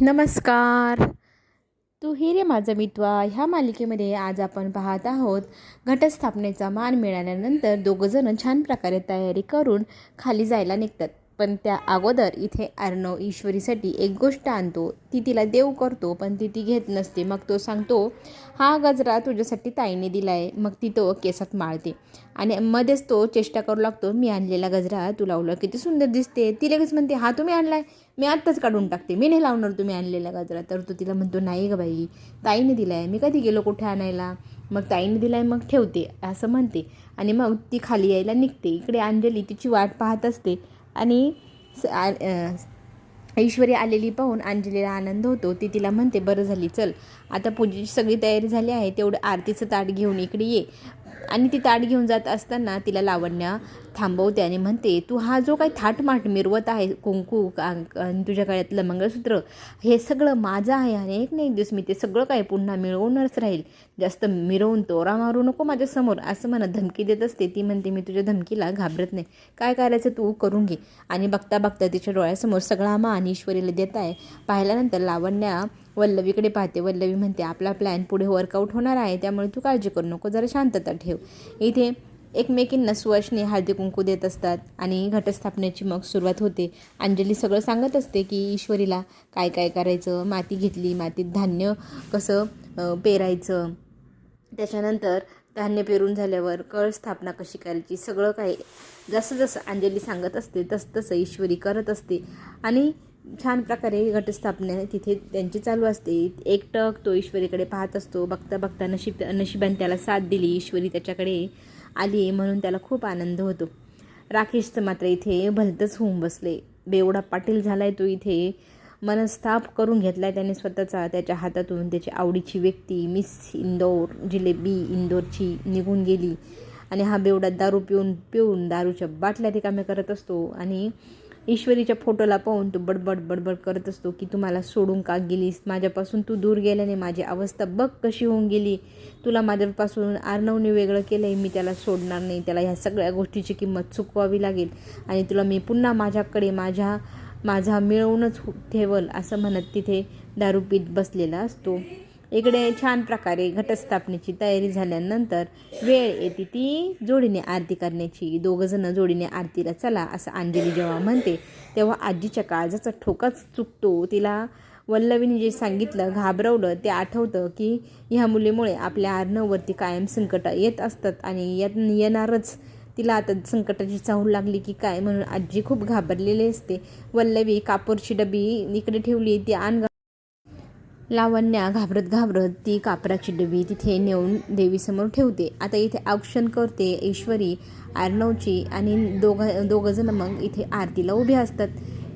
नमस्कार. तू ही रे माझा मित्वा. ह्या मालिकेमध्ये आज आपण पाहत आहोत घटस्थापनेचा मान मिळाल्यानंतर दोघंजणं छान प्रकारे तयारी करून खाली जायला निघतात. पण त्या अगोदर इथे अर्णव ईश्वरीसाठी एक गोष्ट आणतो. ती तिला देव करतो पण ती ती घेत नसते. मग तो सांगतो हा गजरा तुझ्यासाठी ताईने दिला आहे मग ती तो केसात माळते. आणि मध्येच तो चेष्टा करू लागतो मी आणलेला गजरा तू लावलं किती सुंदर दिसते. ती लगेच म्हणते हा तुम्ही आणलाय. मी आत्ताच काढून टाकते. मी नाही लावणार तुम्ही आणलेला गजरा. तर तो तिला म्हणतो नाही गं बाई ताईने दिला आहे मी कधी गेलो कुठे आणायला? मग ताईने दिला आहे मग ठेवते असं म्हणते. आणि मग ती खाली यायला निघते. इकडे अंजली तिची वाट पाहत असते. आणि स- आ- आलेली पाहून अंजलीला आनंद होतो. ती तिला म्हणते बरं झाली चल. आता पूजेची सगळी तयारी झाली आहे. तेवढं आरतीचं ताट घेऊन इकडे ये. आणि ती ताट घेऊन जात असताना तिला लावण्या थांबवते आणि म्हणते तू हा जो काही थाटमाट मिरवत आहे कुंकू का- आणि तुझ्या गळ्यातलं मंगळसूत्र हे सगळं माझं आहे आणि एक नाही एक दिवस मी ते सगळं काही पुन्हा मिळवूनच राहील. जास्त मिरवून तोरा मारू नको माझ्यासमोर असं मला धमकी देत असते. ती म्हणते मी तुझ्या धमकीला घाबरत नाही. काय करायचं तू? करून घे. आणि बघता बघता तिच्या डोळ्यासमोर सगळा मान ईश्वरीला देत आहे. पाहिल्यानंतर लावण्या वल्लवीकडे पाहते. वल्लवी म्हणते आपला प्लॅन पुढे वर्कआउट होणार आहे त्यामुळे तू काळजी करू नको. जरा शांतता ठेव. इथे एकमेकींना सुवासने हळदी कुंकू देत असतात आणि घटस्थापनेची मग सुरुवात होते. अंजली सगळं सांगत असते की ईश्वरीला काय काय करायचं? माती घेतली मातीत धान्य कसं पेरायचं? त्याच्यानंतर धान्य पेरून झाल्यावर कळ स्थापना कशी करायची? सगळं काही जसं जसं अंजली सांगत असते तसं तसं ईश्वरी करत असते. आणि छान प्रकारे घटस्थापना तिथे त्यांची चालू असते. एकटक तो ईश्वरीकडे पाहत असतो. बघता बघता नशीब नशिबाने त्याला साथ दिली. ईश्वरी त्याच्याकडे आली आहे म्हणून त्याला खूप आनंद होतो. राकेशचं मात्र इथे भलतंच होऊन बसले. बेवडा पाटील झालाय तो इथे. मनस्ताप करून घेतलाय त्याने स्वतःचा. त्याच्या हातातून त्याची आवडीची व्यक्ती मिस इंदोर जिलेबी इंदोरची निघून गेली. आणि हा बेवडा दारू पिऊन पिऊन दारूच्या बाटल्या रिकाम्या करत असतो. आणि ईश्वरीच्या फोटोला पाहून तो बडबड बडबड करत असतो की तू मला सोडून का गेलीस? माझ्यापासून तू दूर गेल्याने माझी अवस्था बघ कशी होऊन गेली. तुला माझ्यापासून आर्णवने वेगळं केलं आहे मी त्याला सोडणार नाही. त्याला ह्या सगळ्या गोष्टीची किंमत चुकवावी लागेल. आणि तुला मी पुन्हा माझ्याकडे माझ्या माझा मिळवूनच ठेवल असं म्हणत तिथे दारू पीत बसलेला असतो. इकडे छान प्रकारे घटस्थापनेची तयारी झाल्यानंतर वेळ येते ती जोडीने आरती करण्याची. दोघंजणं जोडीने आरतीला चला असं अंजली जेव्हा म्हणते तेव्हा आजीच्या काळजाचा ठोकाच चुकतो. तिला वल्लवीने जे सांगितलं घाबरवलं ते आठवतं की ह्या मुलीमुळे आपल्या आर्नववरती कायम संकट येत असतात आणि येत येणारच. तिला आता संकटाची चाहूल लागली की काय? म्हणून आजी खूप घाबरलेली असते. वल्लवी कापूरची डबी इकडे ठेवली ती आण लावण्या घाबरत घाबरत ती कापराची डबी तिथे नेऊन देवीसमोर ठेवते. आता इथे औक्षण करते ईश्वरी आर्णवची आणि दोघं दोघंजणं मग इथे आरतीला उभे असतात.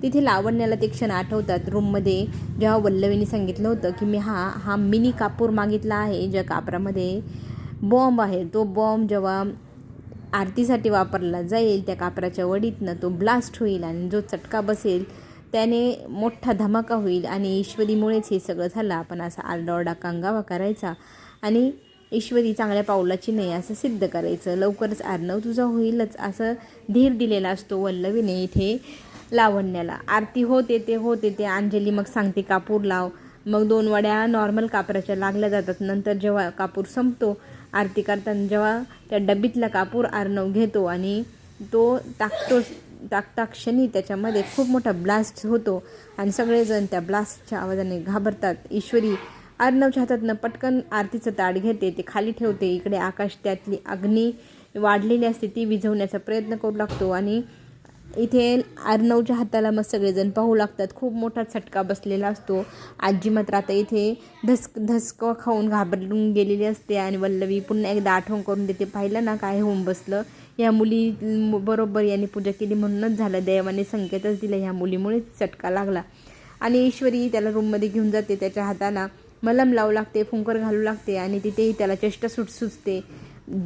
तिथे लावण्याला ते क्षण आठवतात. रूममध्ये जेव्हा वल्लवीने सांगितलं होतं की मी हा हा मिनी कापूर मागितला आहे ज्या कापरामध्ये बॉम्ब आहे. तो बॉम्ब जेव्हा आरतीसाठी वापरला जाईल त्या कापराच्या वडीतनं तो ब्लास्ट होईल आणि जो चटका बसेल त्याने मोठा धमाका होईल आणि ईश्वरीमुळेच हे सगळं झालं. आपण असा आरडाओरडा कांगावा करायचा आणि ईश्वरी चांगल्या पावलाची नाही असं सिद्ध करायचं. लवकरच आर्नव तुझा होईलच असं धीर दिलेला असतो वल्लवीने इथे लावण्याला. आरती होते ते होते ते अंजली मग सांगते कापूर लाव. मग दोन वड्या नॉर्मल कापराच्या लागल्या जातात. नंतर जेव्हा कापूर संपतो आरती करताना जेव्हा त्या डबीतला कापूर आर्णव घेतो आणि तो टाकतोच टाकता क्षणी त्याच्यामध्ये खूप मोठा ब्लास्ट होतो. आणि सगळेजण त्या ब्लास्टच्या आवाजाने घाबरतात. ईश्वरी अर्णवच्या हातातनं पटकन आरतीचं ताट घेते. ते खाली ठेवते. इकडे आकाश त्यातली अग्नी वाढलेली असते. ती विझवण्याचा प्रयत्न करू लागतो. आणि इथे अर्णवच्या हाताला मग सगळेजण पाहू लागतात. खूप मोठा चटका बसलेला असतो. आजी मात्र आता इथे धसक धसकं खाऊन घाबरून गेलेली असते. आणि वल्लवी पुन्हा एकदा आठवण करून देते. पाहिलं ना काय होऊन बसलं? या मुली बरोबर यांनी पूजा केली म्हणूनच झालं. देवाने संकेतच दिलं ह्या मुलीमुळेच चटका लागला. आणि ईश्वरी त्याला रूममध्ये घेऊन जाते. त्याच्या हाताला मलम लावू लागते फुंकर घालू लागते आणि तिथेही त्याला चेष्टा सुट सुचते.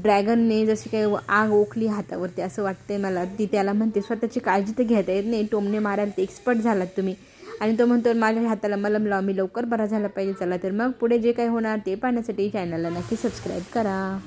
ड्रॅगनने जशी काही आग ओखली हातावरती असं वाटतंय मला ती त्याला म्हणते स्वतःची काळजी तर घेता येत नाही. टोमने मारायला ते एक्सपर्ट झालात तुम्ही. आणि तो म्हणतो माझ्या हाताला मलम लाव. मी लवकर बरा झाला पाहिजे. चला तर मग पुढे जे काही होणार ते पाहण्यासाठी चॅनलला नक्की सबस्क्राईब करा.